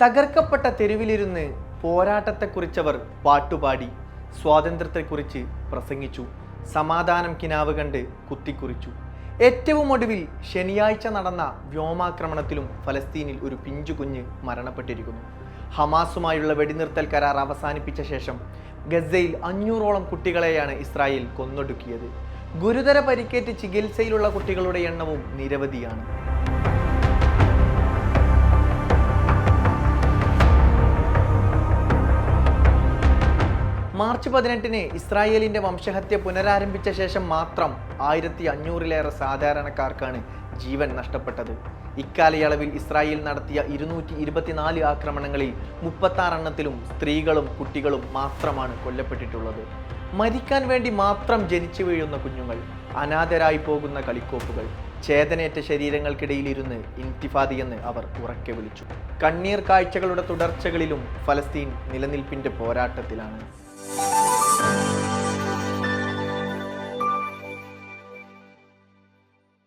തകർക്കപ്പെട്ട തെരുവിലിരുന്ന് പോരാട്ടത്തെക്കുറിച്ചവർ പാട്ടുപാടി സ്വാതന്ത്ര്യത്തെക്കുറിച്ച് പ്രസംഗിച്ചു സമാധാനം കിനാവ് കണ്ട് കുത്തിക്കുറിച്ചു. ഏറ്റവും ഒടുവിൽ ശനിയാഴ്ച നടന്ന വ്യോമാക്രമണത്തിലും ഫലസ്തീനിൽ ഒരു പിഞ്ചു കുഞ്ഞ് മരണപ്പെട്ടിരിക്കുന്നു. ഹമാസുമായുള്ള വെടിനിർത്തൽ കരാർ അവസാനിപ്പിച്ച ശേഷം ഗസയിൽ അഞ്ഞൂറോളം കുട്ടികളെയാണ് ഇസ്രായേൽ കൊന്നൊടുക്കിയത്. ഗുരുതര പരിക്കേറ്റ് ചികിത്സയിലുള്ള കുട്ടികളുടെ എണ്ണവും നിരവധിയാണ്. മാർച്ച് പതിനെട്ടിന് ഇസ്രായേലിന്റെ വംശഹത്യ പുനരാരംഭിച്ച ശേഷം മാത്രം ആയിരത്തി അഞ്ഞൂറിലേറെ സാധാരണക്കാർക്കാണ് ജീവൻ നഷ്ടപ്പെട്ടത്. ഇക്കാലയളവിൽ ഇസ്രായേൽ നടത്തിയ ഇരുന്നൂറ്റി ഇരുപത്തിനാല് ആക്രമണങ്ങളിൽ മുപ്പത്താറെണ്ണത്തിലും സ്ത്രീകളും കുട്ടികളും മാത്രമാണ് കൊല്ലപ്പെട്ടിട്ടുള്ളത്. മരിക്കാൻ വേണ്ടി മാത്രം ജനിച്ചു വീഴുന്ന കുഞ്ഞുങ്ങൾ അനാഥരായി പോകുന്ന കളിക്കോപ്പുകൾ ചേതനേറ്റ ശരീരങ്ങൾക്കിടയിലിരുന്ന് ഇൻതിഫാദിയെന്ന് അവർ ഉറക്കെ വിളിച്ചു. കണ്ണീർ കാഴ്ചകളുടെ തുടർച്ചകളിലും ഫലസ്തീൻ നിലനിൽപ്പിന്റെ പോരാട്ടത്തിലാണ്. Peace.